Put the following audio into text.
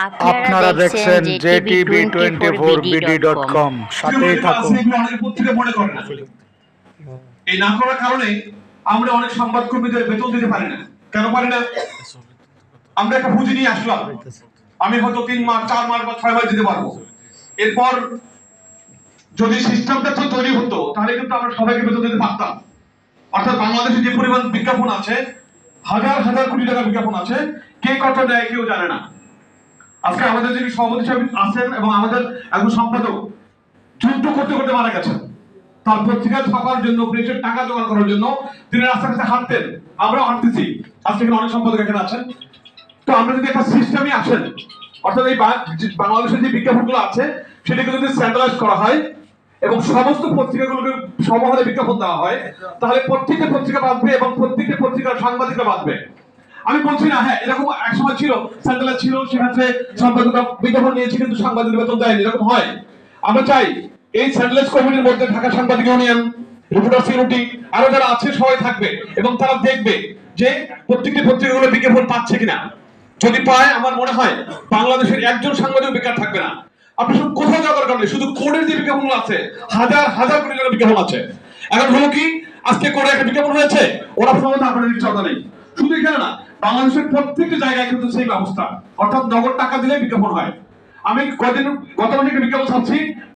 আপনারা দেখছেন JTV twenty four BD dot com সাথেই থাকুন। অনেক পত্রিকা মনে করে। না এই না করার কারণে আমরা অনেক সংবাদ কর্মীদের বেতন দিতে পারি না। কেন পারি না? আমরা একটা পুঁজি নিয়ে আসলাম। আমি হয়তো তিন মাস চার মাস বা ছয় মাস দিতে পারব। এরপর যদি সিস্টেমটা তো তৈরি হতো তাহলে কিন্তু আমরা সবাইকে বেতন দিতে পারতাম। অর্থাৎ বাংলাদেশে যে পরিমাণ বিজ্ঞাপন আছে হাজার হাজার কোটি টাকা বিজ্ঞাপন আছে কে কত দেয় কেউ জানে না। আজকে আমাদের যিনি সভাপতি সাহেব আছেন এবং আমাদের একজন সম্পাদক, যুদ্ধ করতে করতে মারা গেছেন। তার পত্রিকা ছাপার জন্য প্রেসের টাকা জোগাড় করার জন্য তিনি রাস্তাঘাটে হাঁটতেন। আমরাও হাঁটতেছি। আজকে এখানে অনেক সম্পাদক এখানে আছেন। তো আমরা যদি একটা সিস্টেমই আসেন, অর্থাৎ এই বাংলাদেশের যে বিজ্ঞাপনগুলো আছে, সেটাকে যদি স্যান্ডালাইজ করা হয় এবং সমস্ত পত্রিকাগুলোকে সমহারে বিজ্ঞাপন দেওয়া হয়, তাহলে প্রত্যেকটা পত্রিকা বাঁধবে এবং প্রত্যেকটা পত্রিকার সাংবাদিকরা বাঁধবে। আমি বলছি না হ্যাঁ এরকম এক সময় ছিল স্যান্ডেলার ছিল, সেক্ষেত্রে সাংবাদিকরা বিজ্ঞাপন নিয়েছে, কিন্তু সাংবাদিক বেতন দেয়নি, এরকম হয়। আমরা চাই এই স্যান্ডেলেস কমিটির মধ্যে ঢাকা সাংবাদিক ইউনিয়ন রিপোর্টার্স ইউনিটি আরও যারা আছে, সবাই থাকবে এবং তারা দেখবে যে প্রত্যেকটি পত্রিকাগুলো বিজ্ঞাপন পাচ্ছে কিনা। যদি পায়, আমার মনে হয় বাংলাদেশের একজন সাংবাদিক বেকার থাকবে না। আপনি শুধু কোথাও যাওয়ার দরকার নেই, শুধু কোডের যে বিজ্ঞাপনগুলো আছে, হাজার হাজার কোটি টাকার বিজ্ঞাপন আছে। এখন হলো কি, আজকে কোডে একটা বিজ্ঞাপন হয়েছে, ওরা সম্বন্ধে আপনাদের কথা নেই। শুধু এখানে না বাংলাদেশের প্রত্যেকটা জায়গায় কিন্তু সেই ব্যবস্থা। অর্থাৎ নগদ টাকা দিলে বিজ্ঞাপন হয়। আমি কদিন গত মাসে বিজ্ঞাপন ছাপছি।